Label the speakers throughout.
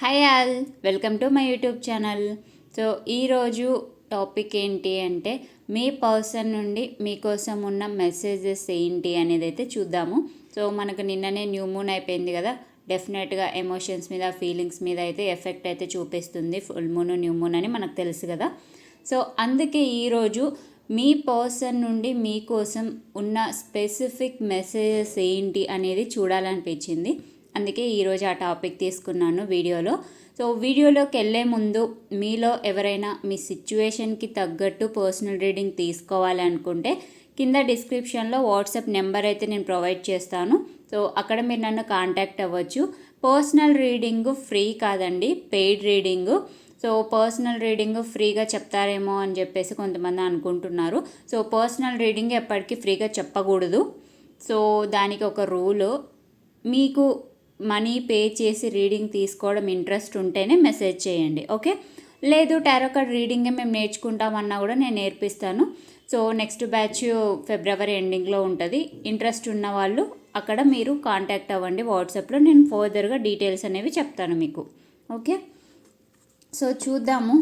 Speaker 1: Hi all welcome to my YouTube channel. So ఈరోజు topic ఏంటి అంటే మీ పర్సన్ నుండి మీకోసం ఉన్న మెసేజెస్ ఏంటి అనేది అయితే చూద్దాము. సో మనకు నిన్ననే న్యూ మూన్ అయిపోయింది కదా డెఫినెట్గా ఎమోషన్స్ మీద ఫీలింగ్స్ మీద అయితే ఎఫెక్ట్ అయితే చూపిస్తుంది. ఫుల్ మూన్ న్యూ మూన్ అని మనకు తెలుసు కదా. సో అందుకే ఈరోజు మీ పర్సన్ నుండి మీకోసం ఉన్న స్పెసిఫిక్ మెసేజెస్ ఏంటి అనేది చూడాలనిపించింది. అందుకే ఈరోజు ఆ టాపిక్ తీసుకున్నాను వీడియోలో. సో వీడియోలోకి వెళ్ళే ముందు మీలో ఎవరైనా మీ సిచ్యువేషన్కి తగ్గట్టు పర్సనల్ రీడింగ్ తీసుకోవాలి అనుకుంటే కింద డిస్క్రిప్షన్లో వాట్సాప్ నెంబర్ అయితే నేను ప్రొవైడ్ చేస్తాను. సో అక్కడ మీరు నన్ను కాంటాక్ట్ అవ్వచ్చు. పర్సనల్ రీడింగ్ ఫ్రీ కాదండి paid reading. So personal reading ఫ్రీగా చెప్తారేమో అని చెప్పేసి కొంతమంది అనుకుంటున్నారు. సో పర్సనల్ రీడింగ్ ఎప్పటికీ ఫ్రీగా చెప్పకూడదు. సో దానికి ఒక రూలు. మీకు మనీ పే చేసి రీడింగ్ తీసుకోవడం ఇంట్రెస్ట్ ఉంటేనే మెసేజ్ చేయండి ఓకే? లేదు టారో కార్డ్ రీడింగే మేము నేర్చుకుంటామన్నా కూడా నేను నేర్పిస్తాను. సో నెక్స్ట్ బ్యాచ్ ఫిబ్రవరి ఎండింగ్లో ఉంటుంది. ఇంట్రెస్ట్ ఉన్న వాళ్ళు అక్కడ మీరు కాంటాక్ట్ అవ్వండి. వాట్సాప్లో నేను ఫర్దర్గా డీటెయిల్స్ అనేవి చెప్తాను మీకు ఓకే? సో చూద్దాము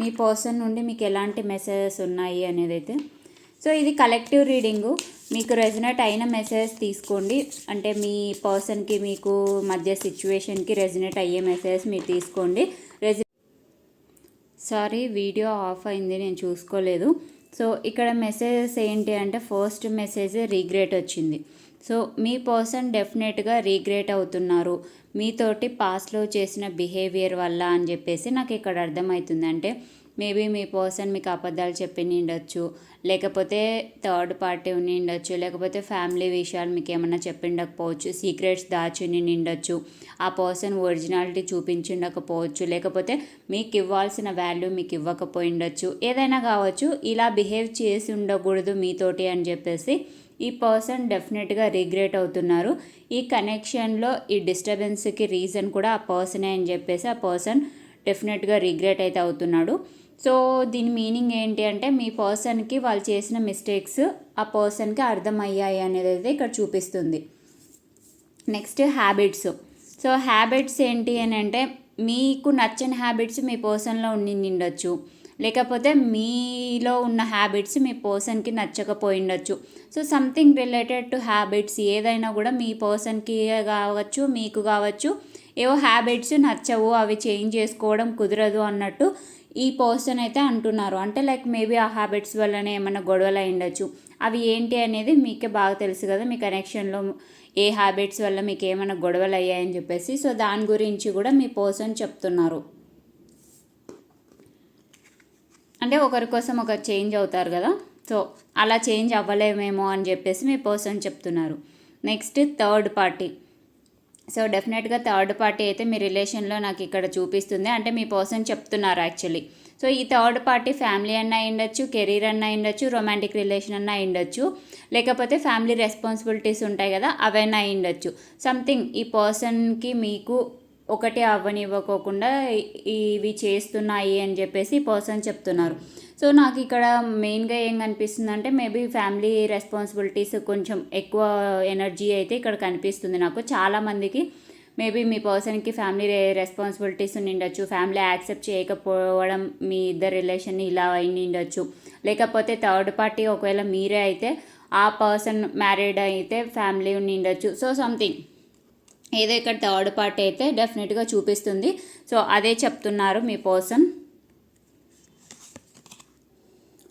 Speaker 1: మీ పర్సన్ నుండి మీకు ఎలాంటి మెసేజెస్ ఉన్నాయి అనేది అయితే. సో ఇది కలెక్టివ్ రీడింగు. మీకు రెజినేట్ అయిన మెసేజ్ తీసుకోండి. అంటే మీ పర్సన్కి మీకు మధ్య సిచ్యువేషన్కి రెజినేట్ అయ్యే మెసేజ్ మీరు తీసుకోండి. రెజి సారీ వీడియో ఆఫ్ అయింది నేను చూసుకోలేదు. సో ఇక్కడ మెసేజెస్ ఏంటి అంటే ఫస్ట్ మెసేజ్ రీగ్రేట్ వచ్చింది. సో మీ పర్సన్ డెఫినెట్గా రీగ్రేట్ అవుతున్నారు. మీతోటి పాస్ట్లో చేసిన బిహేవియర్ వల్ల అని చెప్పేసి నాకు ఇక్కడ అర్థమవుతుంది. అంటే మేబీ మీ పర్సన్ మీకు అబద్ధాలు చెప్పి ఉండొచ్చు లేకపోతే థర్డ్ పార్టీ ఉండి ఉండొచ్చు లేకపోతే ఫ్యామిలీ విషయాలు మీకు ఏమన్నా చెప్పిండకపోవచ్చు సీక్రెట్స్ దాచుని నిండొచ్చు ఆ పర్సన్ ఒరిజినాలిటీ చూపించిండకపోవచ్చు లేకపోతే మీకు ఇవ్వాల్సిన వాల్యూ మీకు ఇవ్వకపోయిండొచ్చు ఏదైనా కావచ్చు ఇలా బిహేవ్ చేసి ఉండకూడదు మీతోటి అని చెప్పేసి ఈ పర్సన్ డెఫినెట్గా రిగ్రెట్ అవుతున్నారు. ఈ కనెక్షన్లో ఈ డిస్టర్బెన్స్కి రీజన్ కూడా ఆ పర్సనే అని చెప్పేసి ఆ పర్సన్ డెఫినెట్గా రిగ్రెట్ అయితే అవుతున్నాడు. సో దీని మీనింగ్ ఏంటి అంటే మీ పర్సన్కి వాళ్ళు చేసిన మిస్టేక్స్ ఆ పర్సన్కి అర్థమయ్యాయి అనేది అయితే ఇక్కడ చూపిస్తుంది. Next habits. సో హ్యాబిట్స్ ఏంటి అని అంటే మీకు నచ్చని హ్యాబిట్స్ మీ పర్సన్లో ఉండి నిండొచ్చు లేకపోతే మీలో ఉన్న హ్యాబిట్స్ మీ పర్సన్కి నచ్చకపోయిండొచ్చు. So something related to habits ఏదైనా కూడా మీ పర్సన్కి కావచ్చు మీకు కావచ్చు ఏవో హ్యాబిట్స్ నచ్చవు అవి చేంజ్ చేసుకోవడం కుదరదు అన్నట్టు ఈ పర్సన్ అయితే అంటున్నారు. అంటే లైక్ మేబీ ఆ హ్యాబిట్స్ వల్లనే ఏమైనా గొడవలు అయ్యుండొచ్చు అవి ఏంటి అనేది మీకే బాగా తెలుసు కదా మీ కనెక్షన్లో ఏ హ్యాబిట్స్ వల్ల మీకు ఏమైనా గొడవలు అయ్యాయని చెప్పేసి. సో దాని గురించి కూడా మీ పర్సన్ చెప్తున్నారు. అంటే ఒకరి కోసం ఒకరు చేంజ్ అవుతారు కదా. సో అలా చేంజ్ అవ్వలేమేమో అని చెప్పేసి మీ పర్సన్ చెప్తున్నారు. నెక్స్ట్ థర్డ్ పార్టీ సో డెఫినెట్గా థర్డ్ పార్టీ అయితే మీ రిలేషన్లో నాకు ఇక్కడ చూపిస్తుంది. అంటే మీ పర్సన్ చెప్తున్నారు యాక్చువల్లీ. సో ఈ థర్డ్ పార్టీ ఫ్యామిలీ అన్న అయిండొచ్చు కెరీర్ అన్న అయిండొచ్చు రొమాంటిక్ రిలేషన్ అన్న అయిండొచ్చు లేకపోతే ఫ్యామిలీ రెస్పాన్సిబిలిటీస్ ఉంటాయి కదా అవైనా అయిండొచ్చు. సంథింగ్ ఈ పర్సన్కి మీకు ఒకటి అవ్వనివ్వకోకుండా ఇవి చేస్తున్నాయి అని చెప్పేసి పర్సన్ చెప్తున్నారు. సో నాకు ఇక్కడ మెయిన్గా ఏం కనిపిస్తుంది అంటే మేబీ ఫ్యామిలీ రెస్పాన్సిబిలిటీస్ కొంచెం ఎక్కువ ఎనర్జీ అయితే ఇక్కడ కనిపిస్తుంది నాకు. చాలామందికి మేబీ మీ పర్సన్కి ఫ్యామిలీ రెస్పాన్సిబిలిటీస్ ఉండొచ్చు ఫ్యామిలీ యాక్సెప్ట్ చేయకపోవడం మీ ఇద్దరు రిలేషన్ ఇలా అయి నిండొచ్చు లేకపోతే థర్డ్ పార్టీ ఒకవేళ మీరే అయితే ఆ పర్సన్ మ్యారీడ్ అయితే ఫ్యామిలీ ఉండొచ్చు సో సంథింగ్ ఏదో ఇక్కడ థర్డ్ పార్టీ అయితే డెఫినెట్గా చూపిస్తుంది. సో అదే చెప్తున్నారు మీ person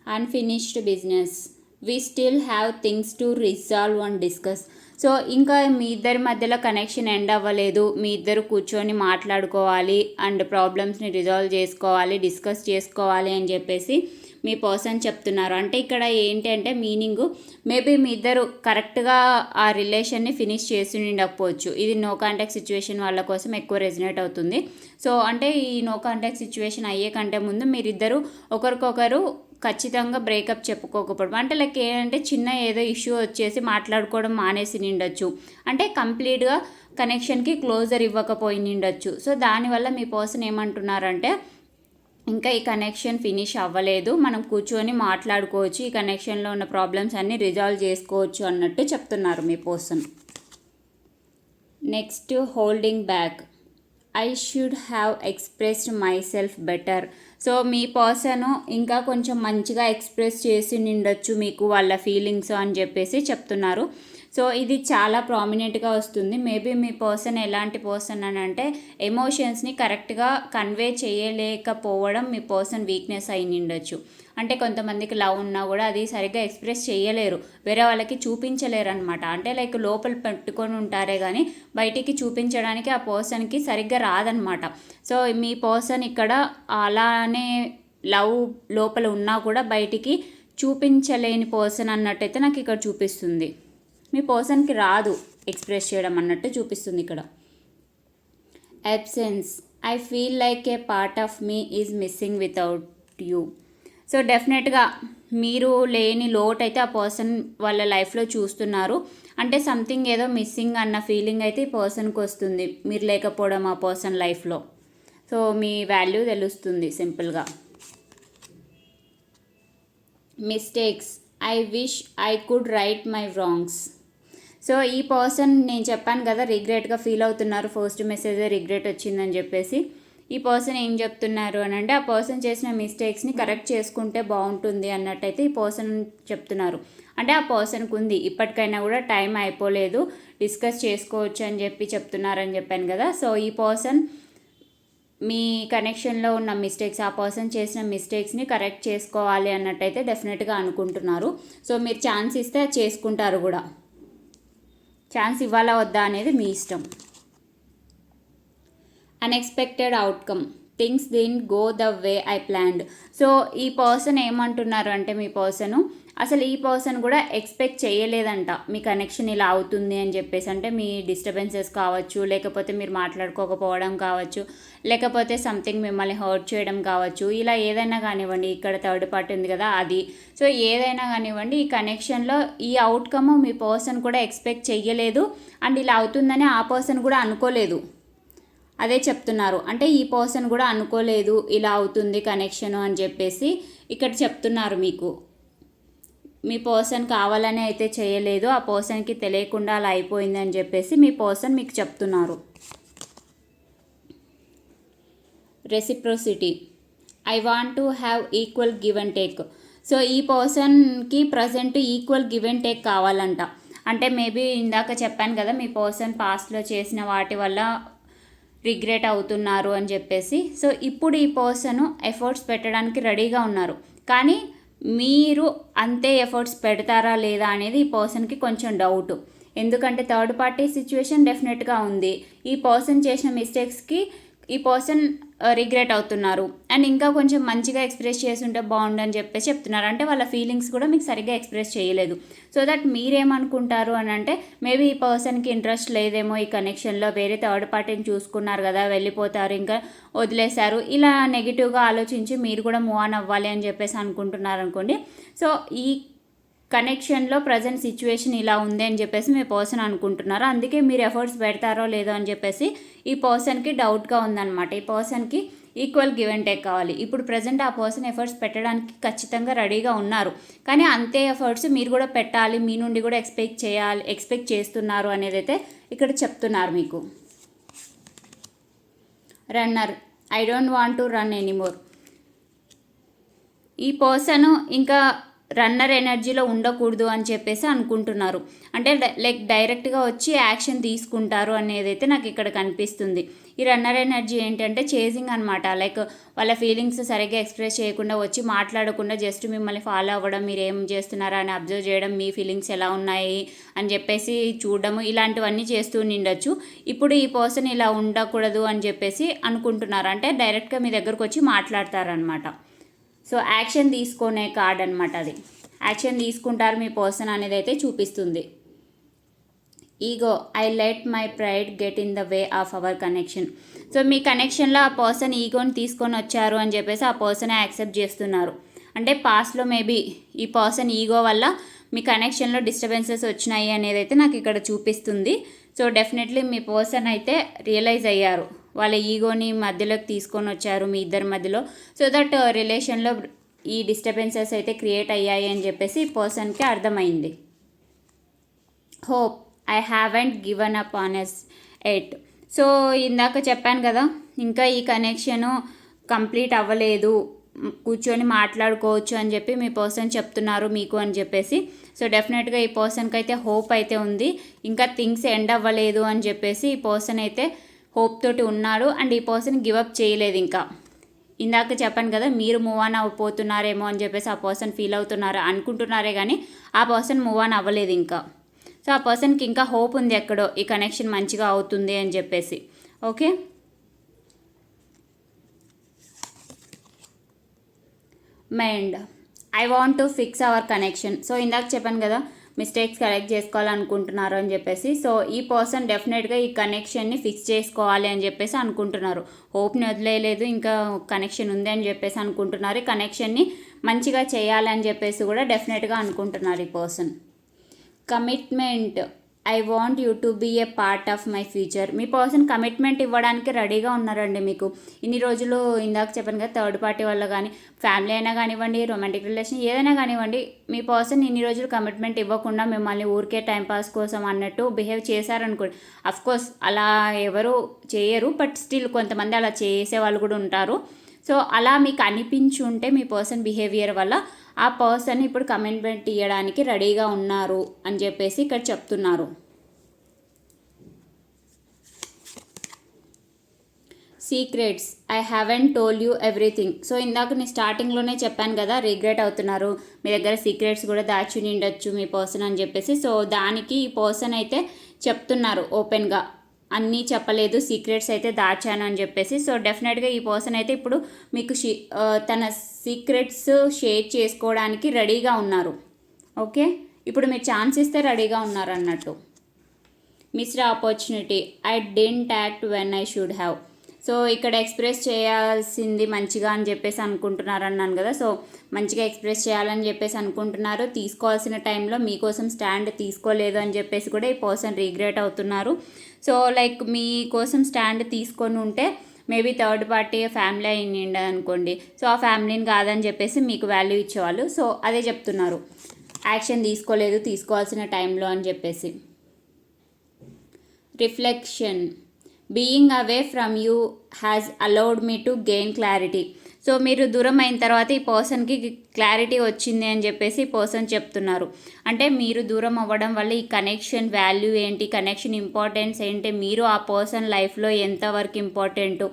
Speaker 1: unfinished business we still have things to resolve and discuss so ఇంకా మీ ఇద్దరి మధ్యలో కనెక్షన్ ఎండ్ అవ్వలేదు. మీ ఇద్దరు కూర్చొని మాట్లాడుకోవాలి అండ్ ప్రాబ్లమ్స్ని రిజాల్వ్ చేసుకోవాలి డిస్కస్ చేసుకోవాలి అని చెప్పేసి మీ పర్సన్ చెప్తున్నారు. అంటే ఇక్కడ ఏంటి అంటే మీనింగ్ మేబీ మీ ఇద్దరు కరెక్ట్గా ఆ రిలేషన్ని ఫినిష్ చేసి ఉండకపోవచ్చు. ఇది నో కాంటాక్ట్ సిచ్యువేషన్ వాళ్ళ కోసం ఎక్కువ రెజినేట్ అవుతుంది. సో అంటే ఈ నో కాంటాక్ట్ సిచ్యువేషన్ అయ్యే కంటే ముందు మీరిద్దరు ఒకరికొకరు ఖచ్చితంగా బ్రేకప్ చెప్పుకోకపోవడం. అంటే లైక్ ఏంటంటే చిన్న ఏదో ఇష్యూ వచ్చేసి మాట్లాడుకోవడం మానేసి నిండొచ్చు. అంటే కంప్లీట్గా కనెక్షన్కి క్లోజర్ ఇవ్వకపోయి నిండొచ్చు. సో దానివల్ల మీ పర్సన్ ఏమంటున్నారంటే ఇంకా ఈ కనెక్షన్ ఫినిష్ అవ్వలేదు. మనం కూర్చొని మాట్లాడుకోవచ్చు. ఈ కనెక్షన్లో ఉన్న ప్రాబ్లమ్స్ అన్నీ రిజాల్వ్ చేసుకోవచ్చు అన్నట్టు చెప్తున్నారు మీ person next holding back I should have expressed myself better so me person ఇంకా కొంచెం మంచిగా ఎక్స్ప్రెస్ చేసి నిండొచ్చు మీకు వాళ్ళ ఫీలింగ్స్ అని చెప్పేసి చెప్తున్నారు. సో ఇది చాలా ప్రామినెంట్గా వస్తుంది. మేబీ మీ పర్సన్ ఎలాంటి పర్సన్ అని అంటే ఎమోషన్స్ని కరెక్ట్గా కన్వే చేయలేకపోవడం మీ పర్సన్ వీక్నెస్ అయి నిండొచ్చు. అంటే కొంతమందికి లవ్ ఉన్నా కూడా అది సరిగ్గా ఎక్స్ప్రెస్ చేయలేరు. వేరే వాళ్ళకి చూపించలేరు అనమాట అంటే లైక్ లోపల పెట్టుకొని ఉంటారే కానీ బయటికి చూపించడానికి ఆ పర్సన్కి సరిగ్గా రాదనమాట సో మీ పర్సన్ ఇక్కడ అలానే లవ్ లోపల ఉన్నా కూడా బయటికి చూపించలేని పర్సన్ అన్నట్టయితే నాకు ఇక్కడ చూపిస్తుంది. మీ పర్సన్కి రాదు ఎక్స్ప్రెస్ చేయడం అన్నట్టు చూపిస్తుంది ఇక్కడ. Absence I feel like a part of me is missing without you so డెఫినెట్గా మీరు లేని లోటు అయితే ఆ పర్సన్ వాళ్ళ లైఫ్లో చూస్తున్నారు. అంటే సంథింగ్ ఏదో మిస్సింగ్ అన్న ఫీలింగ్ అయితే ఈ పర్సన్కి వస్తుంది. మీరు లేకపోవడం ఆ పర్సన్ లైఫ్లో సో మీ వాల్యూ తెలుస్తుంది సింపుల్గా mistakes I wish I could right my wrongs so ఈ పర్సన్ నేను చెప్పాను కదా రిగ్రెట్గా ఫీల్ అవుతున్నారు. ఫస్ట్ మెసేజ్ రిగ్రెట్ వచ్చిందని చెప్పేసి. ఈ పర్సన్ ఏం చెప్తున్నారు అని అంటే ఆ పర్సన్ చేసిన మిస్టేక్స్ని కరెక్ట్ చేసుకుంటే బాగుంటుంది అన్నట్టయితే ఈ పర్సన్ చెప్తున్నారు. అంటే ఆ పర్సన్కి ఉంది. ఇప్పటికైనా కూడా టైం అయిపోలేదు. డిస్కస్ చేసుకోవచ్చు అని చెప్పి చెప్తున్నారని చెప్పాను కదా. సో ఈ పర్సన్ మీ కనెక్షన్లో ఉన్న మిస్టేక్స్ ఆ పర్సన్ చేసిన మిస్టేక్స్ని కరెక్ట్ చేసుకోవాలి అన్నట్టయితే డెఫినెట్గా అనుకుంటున్నారు. సో మీరు ఛాన్స్ ఇస్తే అది చేసుకుంటారు కూడా. ఛాన్స్ ఇవ్వాలా వద్దా అనేది మీ ఇష్టం. Unexpected outcome things didn't go the way I planned so ఈ పర్సన్ ఏమంటున్నారు అంటే మీ పర్సను అసలు ఈ పర్సన్ కూడా ఎక్స్పెక్ట్ చేయలేదంట మీ కనెక్షన్ ఇలా అవుతుంది అని చెప్పేసి. అంటే మీ డిస్టర్బెన్సెస్ కావచ్చు లేకపోతే మీరు మాట్లాడుకోకపోవడం కావచ్చు లేకపోతే సంథింగ్ మిమ్మల్ని హర్ట్ చేయడం కావచ్చు ఇలా ఏదైనా కానివ్వండి ఇక్కడ థర్డ్ పార్టీ ఉంది కదా అది. సో ఏదైనా కానివ్వండి ఈ కనెక్షన్లో ఈ అవుట్కమ్ మీ పర్సన్ కూడా ఎక్స్పెక్ట్ చెయ్యలేదు అండ్ ఇలా అవుతుందని ఆ పర్సన్ కూడా అనుకోలేదు. అదే చెప్తున్నారు. అంటే ఈ పర్సన్ కూడా అనుకోలేదు ఇలా అవుతుంది కనెక్షన్ అని చెప్పేసి ఇక్కడ చెప్తున్నారు మీకు. మీ పర్సన్ కావాలని అయితే చేయలేదు ఆ పర్సన్కి తెలియకుండా అలా అయిపోయింది అని చెప్పేసి మీ పర్సన్ మీకు చెప్తున్నారు. Reciprocity I want to have equal give and take so ఈ పర్సన్కి present equal give and take కావాలంట. అంటే మేబీ ఇందాక చెప్పాను కదా మీ పర్సన్ పాస్ట్లో చేసిన వాటి వల్ల రిగ్రెట్ అవుతున్నారు అని చెప్పేసి. సో ఇప్పుడు ఈ పర్సన్ ఎఫర్ట్స్ పెట్టడానికి రెడీగా ఉన్నారు. కానీ మీరు అంతే ఎఫర్ట్స్ పెడతారా లేదా అనేది ఈ పర్సన్కి కొంచెం డౌట్ ఎందుకంటే థర్డ్ పార్టీ సిచ్యువేషన్ డెఫినెట్గా ఉంది. ఈ పర్సన్ చేసిన మిస్టేక్స్కి ఈ పర్సన్ రిగ్రెట్ అవుతున్నారు. అండ్ ఇంకా కొంచెం మంచిగా ఎక్స్ప్రెస్ చేస్తుంటే బాగుండని చెప్పేసి చెప్తున్నారు. అంటే వాళ్ళ ఫీలింగ్స్ కూడా మీకు సరిగ్గా ఎక్స్ప్రెస్ చేయలేదు. సో దట్ మీరేమనుకుంటారు అని అంటే మేబీ ఈ పర్సన్కి ఇంట్రెస్ట్ లేదేమో ఈ కనెక్షన్లో వేరే థర్డ్ పార్టీని చూసుకున్నారు కదా వెళ్ళిపోతారు ఇంకా వదిలేశారు. ఇలా నెగిటివ్గా ఆలోచించి మీరు కూడా మూవ్ ఆన్ అవ్వాలి అని చెప్పేసి అనుకుంటున్నారు అనుకోండి. సో ఈ కనెక్షన్లో ప్రజెంట్ సిచ్యువేషన్ ఇలా ఉంది అని చెప్పేసి మీ పర్సన్ అనుకుంటున్నారు. అందుకే మీరు ఎఫర్ట్స్ పెడతారో లేదో అని చెప్పేసి ఈ పర్సన్కి డౌట్గా ఉందన్నమాట. ఈ పర్సన్కి ఈక్వల్ గివ్ అండ్ టేక్ కావాలి. ఇప్పుడు ప్రజెంట్ ఆ పర్సన్ ఎఫర్ట్స్ పెట్టడానికి ఖచ్చితంగా రెడీగా ఉన్నారు. కానీ అంతే ఎఫర్ట్స్ మీరు కూడా పెట్టాలి మీ నుండి కూడా ఎక్స్పెక్ట్ చేయాలి ఎక్స్పెక్ట్ చేస్తున్నారు అనేది అయితే ఇక్కడ చెప్తున్నారు మీకు. Runner I don't want to run anymore ఈ పర్సన్ ఇంకా రన్నర్ ఎనర్జీలో ఉండకూడదు అని చెప్పేసి అనుకుంటున్నారు. అంటే లైక్ డైరెక్ట్గా వచ్చి యాక్షన్ తీసుకుంటారు అనేది అయితే నాకు ఇక్కడ కనిపిస్తుంది. ఈ రన్నర్ ఎనర్జీ ఏంటంటే చేజింగ్ అనమాట లైక్ వాళ్ళ ఫీలింగ్స్ సరిగ్గా ఎక్స్ప్రెస్ చేయకుండా వచ్చి మాట్లాడకుండా జస్ట్ మిమ్మల్ని ఫాలో అవ్వడం మీరు ఏం చేస్తున్నారా అని అబ్జర్వ్ చేయడం మీ ఫీలింగ్స్ ఎలా ఉన్నాయి అని చెప్పేసి చూడడము ఇలాంటివన్నీ చేస్తూ నిండొచ్చు. ఇప్పుడు ఈ పర్సన్ ఇలా ఉండకూడదు అని చెప్పేసి అనుకుంటున్నారు. అంటే డైరెక్ట్గా మీ దగ్గరకు వచ్చి మాట్లాడతారనమాట సో యాక్షన్ తీసుకునే కార్డ్ అనమాట అది. యాక్షన్ తీసుకుంటారు మీ పర్సన్ అనేది అయితే చూపిస్తుంది. Ego I let my pride get in the way of our connection. So మీ కనెక్షన్లో ఆ పర్సన్ ఈగోని తీసుకొని వచ్చారు అని చెప్పేసి ఆ పర్సనే యాక్సెప్ట్ చేస్తున్నారు. అంటే పాస్ట్లో మేబీ ఈ పర్సన్ ఈగో వల్ల మీ కనెక్షన్లో డిస్టర్బెన్సెస్ వచ్చినాయి అనేది అయితే నాకు ఇక్కడ చూపిస్తుంది. సో డెఫినెట్లీ మీ పర్సన్ అయితే రియలైజ్ అయ్యారు. వాళ్ళ ఈగోని మధ్యలోకి తీసుకొని వచ్చారు మీ ఇద్దరి మధ్యలో. సో దట్ రిలేషన్లో ఈ డిస్టర్బెన్సెస్ అయితే క్రియేట్ అయ్యాయి అని చెప్పేసి పర్సన్కి అర్థమైంది. Hope I haven't given up on us yet so ఇందాక చెప్పాను కదా ఇంకా ఈ కనెక్షను కంప్లీట్ అవ్వలేదు. కూర్చొని మాట్లాడుకోవచ్చు అని చెప్పి మీ పర్సన్ చెప్తున్నారు మీకు అని చెప్పేసి. సో డెఫినెట్గా ఈ పర్సన్కి అయితే హోప్ అయితే ఉంది. ఇంకా థింగ్స్ ఎండ్ అవ్వలేదు అని చెప్పేసి ఈ పర్సన్ అయితే హోప్ తోటి ఉన్నాడు అండ్ ఈ పర్సన్ గివప్ చేయలేదు ఇంకా. ఇందాక చెప్పాను కదా మీరు మూవ్ ఆన్ అవ్వబోతున్నారేమో అని చెప్పేసి ఆ పర్సన్ ఫీల్ అవుతున్నారు అనుకుంటున్నారే కానీ ఆ పర్సన్ మూవ్ ఆన్ అవ్వలేదు ఇంకా. సో ఆ పర్సన్కి ఇంకా హోప్ ఉంది ఎక్కడో ఈ కనెక్షన్ మంచిగా అవుతుంది అని చెప్పేసి. Okay? Mind. I want to fix our connection. So ఇందాక చెప్పాను కదా మిస్టేక్స్ కరెక్ట్ చేసుకోవాలనుకుంటున్నారు అని చెప్పేసి. సో ఈ పర్సన్ డెఫినెట్గా ఈ కనెక్షన్ని ఫిక్స్ చేసుకోవాలి అని చెప్పేసి అనుకుంటున్నారు. హోప్ని వదిలేయలేదు ఇంకా కనెక్షన్ ఉంది అని చెప్పేసి అనుకుంటున్నారు. ఈ కనెక్షన్ని మంచిగా చేయాలని చెప్పేసి కూడా డెఫినెట్గా అనుకుంటున్నారు ఈ person commitment I want you to be a part of my future. Me person commitment ఇవ్వడానికి రెడీగా ఉన్నారండి మీకు. ఇన్ని రోజులు ఇందాక చెప్పాను కదా థర్డ్ పార్టీ వల్ల కానీ ఫ్యామిలీ అయినా కానివ్వండి రొమాంటిక్ రిలేషన్ ఏదైనా కానివ్వండి మీ పర్సన్ ఇన్ని రోజులు కమిట్మెంట్ ఇవ్వకుండా మిమ్మల్ని ఊరికే టైంపాస్ కోసం అన్నట్టు బిహేవ్ చేశారనుకోండి. అఫ్కోర్స్ అలా ఎవరు చేయరు బట్ స్టిల్ కొంతమంది అలా చేసే వాళ్ళు కూడా ఉంటారు. సో అలా మీకు అనిపించి ఉంటే మీ పర్సన్ బిహేవియర్ వల్ల ఆ పర్సన్ ఇప్పుడు కమిట్మెంట్ ఇవ్వడానికి రెడీగా ఉన్నారు అని చెప్పేసి ఇక్కడ చెప్తున్నారు. Secrets I haven't told you everything so ఇందాక నేను స్టార్టింగ్లోనే చెప్పాను కదా రిగ్రెట్ అవుతున్నారు. మీ దగ్గర సీక్రెట్స్ కూడా దాచి నిండొచ్చు మీ పర్సన్ అని చెప్పేసి. సో దానికి ఈ పర్సన్ అయితే చెప్తున్నారు ఓపెన్గా. అన్నీ చెప్పలేదు సీక్రెట్స్ అయితే దాచాను అని చెప్పేసి. సో డెఫినెట్గా ఈ పర్సన్ అయితే ఇప్పుడు మీకు తన సీక్రెట్స్ షేర్ చేసుకోవడానికి రెడీగా ఉన్నారు. ఓకే ఇప్పుడు మీరు ఛాన్స్ ఇస్తే రెడీగా ఉన్నారు అన్నట్టు. Missed opportunity I didn't act when I should have so ఇక్కడ ఎక్స్ప్రెస్ చేయాల్సింది మంచిగా అని చెప్పేసి అనుకుంటున్నారు అన్నాను కదా. సో మంచిగా ఎక్స్ప్రెస్ చేయాలని చెప్పేసి అనుకుంటున్నారు. తీసుకోవాల్సిన టైంలో మీకోసం స్టాండ్ తీసుకోలేదు అని చెప్పేసి కూడా ఈ పర్సన్ రిగ్రెట్ అవుతున్నారు. సో లైక్ మీకోసం స్టాండ్ తీసుకొని ఉంటే మేబీ థర్డ్ పార్టీ ఫ్యామిలీ అయ్యిండి అనుకోండి. సో ఆ ఫ్యామిలీని కాదని చెప్పేసి మీకు వాల్యూ ఇచ్చేవాళ్ళు. సో అదే చెప్తున్నారు. యాక్షన్ తీసుకోలేదు తీసుకోవాల్సిన టైంలో అని చెప్పేసి. Reflection. Being away from you has allowed me to gain clarity so మీరు దూరం అయిన తర్వాత ఈ పర్సన్కి క్లారిటీ వచ్చింది అని చెప్పేసి పర్సన్ చెప్తున్నారు. అంటే మీరు దూరం అవ్వడం వల్ల ఈ కనెక్షన్ వాల్యూ ఏంటి కనెక్షన్ ఇంపార్టెన్స్ ఏంటి మీరు ఆ పర్సన్ లైఫ్లో ఎంతవరకు ఇంపార్టెంట్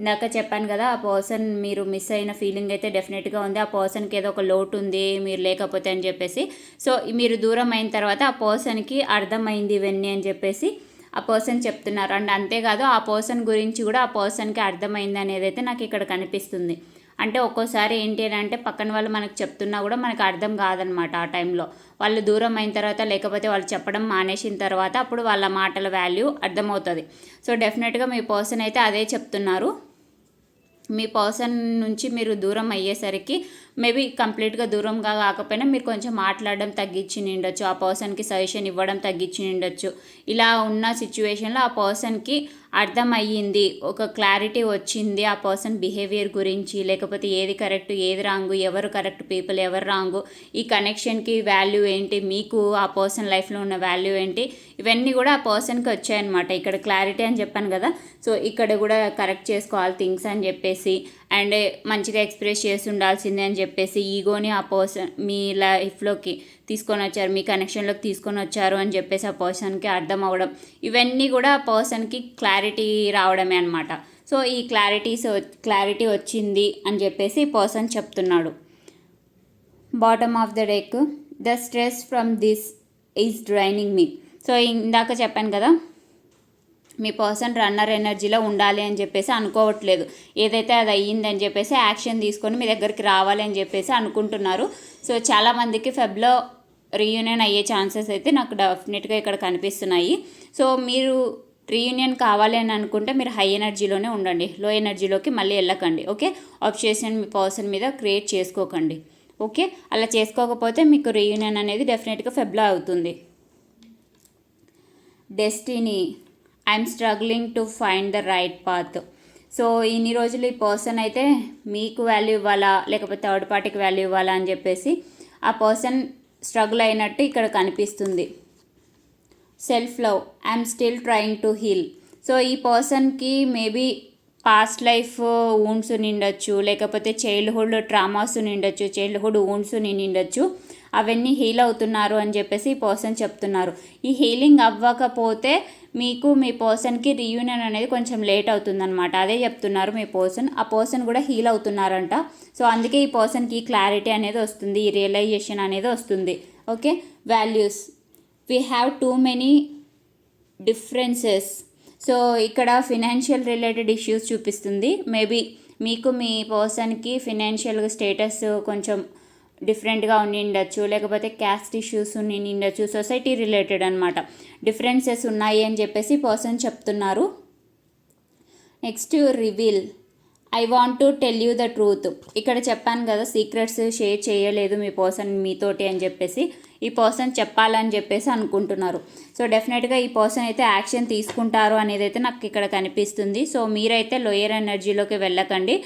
Speaker 1: ఇందాక చెప్పాను కదా ఆ పర్సన్ మీరు మిస్ అయిన ఫీలింగ్ అయితే డెఫినెట్గా ఉంది. ఆ పర్సన్కి ఏదో ఒక లోటు ఉంది మీరు లేకపోతే అని చెప్పేసి. సో మీరు దూరం అయిన తర్వాత ఆ పర్సన్కి అర్థమైంది ఇవన్నీ అని చెప్పేసి ఆ పర్సన్ చెప్తున్నారు. అండ్ అంతేకాదు ఆ పర్సన్ గురించి కూడా ఆ పర్సన్కి అర్థమైంది అనేది అయితే నాకు ఇక్కడ కనిపిస్తుంది. అంటే ఒక్కోసారి ఏంటి అని అంటే పక్కన వాళ్ళు మనకు చెప్తున్నా కూడా మనకు అర్థం కాదనమాట ఆ టైంలో వాళ్ళు దూరం అయిన తర్వాత లేకపోతే వాళ్ళు చెప్పడం మానేసిన తర్వాత అప్పుడు వాళ్ళ మాటల వాల్యూ అర్థమవుతుంది. సో డెఫినెట్గా మీ పర్సన్ అయితే అదే చెప్తున్నారు. మీ పర్సన్ నుంచి మీరు దూరం అయ్యేసరికి మేబీ కంప్లీట్గా దూరంగా కాకపోయినా మీరు కొంచెం మాట్లాడడం తగ్గించి నిండొచ్చు ఆ పర్సన్కి సజెషన్ ఇవ్వడం తగ్గించి నిండొచ్చు ఇలా ఉన్న సిచ్యువేషన్లో ఆ పర్సన్కి అర్థమయ్యింది ఒక క్లారిటీ వచ్చింది ఆ పర్సన్ బిహేవియర్ గురించి లేకపోతే ఏది కరెక్ట్ ఏది రాంగు ఎవరు కరెక్ట్ పీపుల్ ఎవరు రాంగు ఈ కనెక్షన్కి వాల్యూ ఏంటి మీకు ఆ పర్సన్ లైఫ్లో ఉన్న వాల్యూ ఏంటి ఇవన్నీ కూడా ఆ పర్సన్కి వచ్చాయన్నమాట. ఇక్కడ క్లారిటీ అని చెప్పాను కదా సో ఇక్కడ కూడా కరెక్ట్ చేసుకోవాలి థింగ్స్ అని చెప్పేసి. అండ్ మంచిగా ఎక్స్ప్రెస్ చేసి ఉండాల్సిందే అని చెప్పేసి ఈగోని ఆ పర్సన్ మీ లైఫ్లోకి తీసుకొని వచ్చారు మీ కనెక్షన్లోకి తీసుకొని వచ్చారు అని చెప్పేసి ఆ పర్సన్కి అర్థం అవ్వడం. ఇవన్నీ కూడా ఆ పర్సన్కి క్లారిటీ రావడమే అనమాట సో ఈ క్లారిటీస్ క్లారిటీ వచ్చింది అని చెప్పేసి ఈ పర్సన్ చెప్తున్నాడు. Bottom of the deck the stress from this is draining me. So ఇందాక చెప్పాను కదా మీ పర్సన్ రన్నర్ ఎనర్జీలో ఉండాలి అని చెప్పేసి అనుకోవట్లేదు. ఏదైతే అది అయ్యిందని చెప్పేసి యాక్షన్ తీసుకొని మీ దగ్గరికి రావాలి అని చెప్పేసి అనుకుంటున్నారు. సో చాలామందికి ఫెబ్లో రీయూనియన్ అయ్యే ఛాన్సెస్ అయితే నాకు డెఫినెట్గా ఇక్కడ కనిపిస్తున్నాయి. సో మీరు రీయూనియన్ కావాలి అని అనుకుంటే మీరు హై ఎనర్జీలోనే ఉండండి. లో ఎనర్జీలోకి మళ్ళీ వెళ్ళకండి. ఓకే? ఆబ్జెక్షన్ మీ పర్సన్ మీద క్రియేట్ చేసుకోకండి. ఓకే? అలా చేసుకోకపోతే మీకు రీయూనియన్ అనేది డెఫినెట్గా ఫెబ్లో అవుతుంది. Destiny I'm struggling to find the right path so ఇన్ని రోజులు ఈ పర్సన్ అయితే మీకు వాల్యూ ఇవ్వాలా? లేకపోతే థర్డ్ పార్టీకి వాల్యూ ఇవ్వాలా అని చెప్పేసి ఆ పర్సన్ స్ట్రగుల్ అయినట్టు ఇక్కడ కనిపిస్తుంది. Self love I'm still trying to heal so ఈ పర్సన్కి మేబీ పాస్ట్ లైఫ్ ఊన్స్ నిండొచ్చు. లేకపోతే చైల్డ్హుడ్ ట్రామాస్ నిండొచ్చు. చైల్డ్హుడ్ ఊన్స్ నిండొచ్చు. అవన్నీ హీల్ అవుతున్నారు అని చెప్పేసి ఈ పర్సన్ చెప్తున్నారు. ఈ హీలింగ్ అవ్వకపోతే మీకు మీ పర్సన్కి రీయూనియన్ అనేది కొంచెం లేట్ అవుతుందన్నమాట. అదే చెప్తున్నారు మీ పర్సన్ ఆ పర్సన్ కూడా హీల్ అవుతున్నారంట. సో అందుకే ఈ పర్సన్కి క్లారిటీ అనేది వస్తుంది ఈ రియలైజేషన్ అనేది వస్తుంది. Okay values we have too many differences so ఇక్కడ ఫినాన్షియల్ రిలేటెడ్ ఇష్యూస్ చూపిస్తుంది. మేబీ మీకు మీ పర్సన్కి ఫినాన్షియల్ స్టేటస్ కొంచెం డిఫరెంట్గా ఉండి ఉండొచ్చు లేకపోతే క్యాస్ట్ ఇష్యూస్ ఉండి ఉండొచ్చు సొసైటీ రిలేటెడ్ అనమాట డిఫరెన్సెస్ ఉన్నాయి అని చెప్పేసి పర్సన్ చెప్తున్నారు. Next reveal. I want to tell you the truth. ఇక్కడ చెప్పాను కదా సీక్రెట్స్ షేర్ చేయలేదు మీ పర్సన్ మీతోటి అని చెప్పేసి. ఈ పర్సన్ చెప్పాలని చెప్పేసి అనుకుంటున్నారు. సో డెఫినెట్గా ఈ పర్సన్ అయితే యాక్షన్ తీసుకుంటారు అనేది అయితే నాకు ఇక్కడ కనిపిస్తుంది. సో మీరైతే లోయర్ ఎనర్జీలోకి వెళ్ళకండి.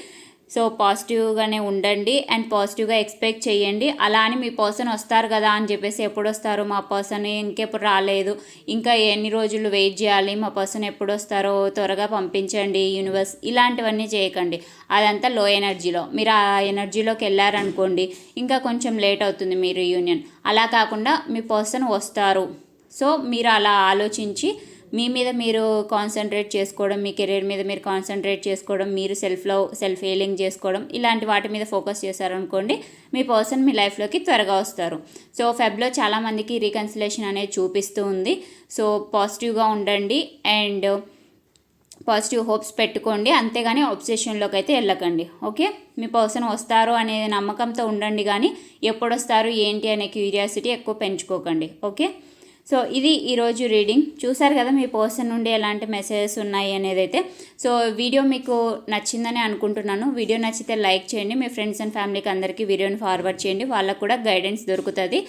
Speaker 1: సో పాజిటివ్గానే ఉండండి అండ్ పాజిటివ్గా ఎక్స్పెక్ట్ చేయండి. అలా అని మీ పర్సన్ వస్తారు కదా అని చెప్పేసి ఎప్పుడు వస్తారు మా పర్సన్ ఇంకెప్పుడు రాలేదు. ఇంకా ఎన్ని రోజులు వెయిట్ చేయాలి? మా పర్సన్ ఎప్పుడు వస్తారో త్వరగా పంపించండి. యూనివర్స్ ఇలాంటివన్నీ చేయకండి. అదంతా లో ఎనర్జీలో. మీరు ఆ ఎనర్జీలోకి వెళ్ళారనుకోండి ఇంకా కొంచెం లేట్ అవుతుంది మీ యూనియన్ అలా కాకుండా మీ పర్సన్ వస్తారు. సో మీరు అలా ఆలోచించి మీ మీద మీరు కాన్సన్ట్రేట్ చేసుకోవడం మీ కెరీర్ మీద మీరు కాన్సన్ట్రేట్ చేసుకోవడం మీరు సెల్ఫ్లో సెల్ఫ్ హీలింగ్ చేసుకోవడం ఇలాంటి వాటి మీద ఫోకస్ చేశారనుకోండి మీ పర్సన్ మీ లైఫ్లోకి త్వరగా వస్తారు. సో ఫెబ్లో చాలామందికి రీకన్సిలేషన్ అనేది చూపిస్తూ ఉంది. సో పాజిటివ్గా ఉండండి అండ్ పాజిటివ్ హోప్స్ పెట్టుకోండి. అంతేగాని ఒబ్సెషన్లోకి అయితే వెళ్ళకండి. ఓకే? మీ పర్సన్ వస్తారు అనే నమ్మకంతో ఉండండి కానీ ఎప్పుడు వస్తారు ఏంటి అనే క్యూరియాసిటీ ఎక్కువ పెంచుకోకండి. ఓకే? సో ఇది ఈరోజు రీడింగ్. చూసారు కదా మీ పర్సన్ నుండి ఎలాంటి మెసేజెస్ ఉన్నాయి అనేది అయితే. సో వీడియో మీకు నచ్చిందని అనుకుంటున్నాను. వీడియో నచ్చితే లైక్ చేయండి. మీ ఫ్రెండ్స్ అండ్ ఫ్యామిలీకి అందరికీ వీడియోని ఫార్వర్డ్ చేయండి. వాళ్ళకు కూడా గైడెన్స్ దొరుకుతుంది.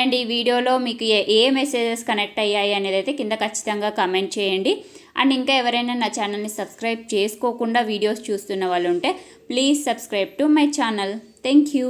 Speaker 1: అండ్ ఈ వీడియోలో మీకు ఏ ఏ మెసేజెస్ కనెక్ట్ అయ్యాయి అనేది అయితే కింద ఖచ్చితంగా కమెంట్ చేయండి. అండ్ ఇంకా ఎవరైనా నా ఛానల్ని సబ్స్క్రైబ్ చేసుకోకుండా వీడియోస్ చూస్తున్న వాళ్ళు ఉంటే please subscribe to my channel. Thank you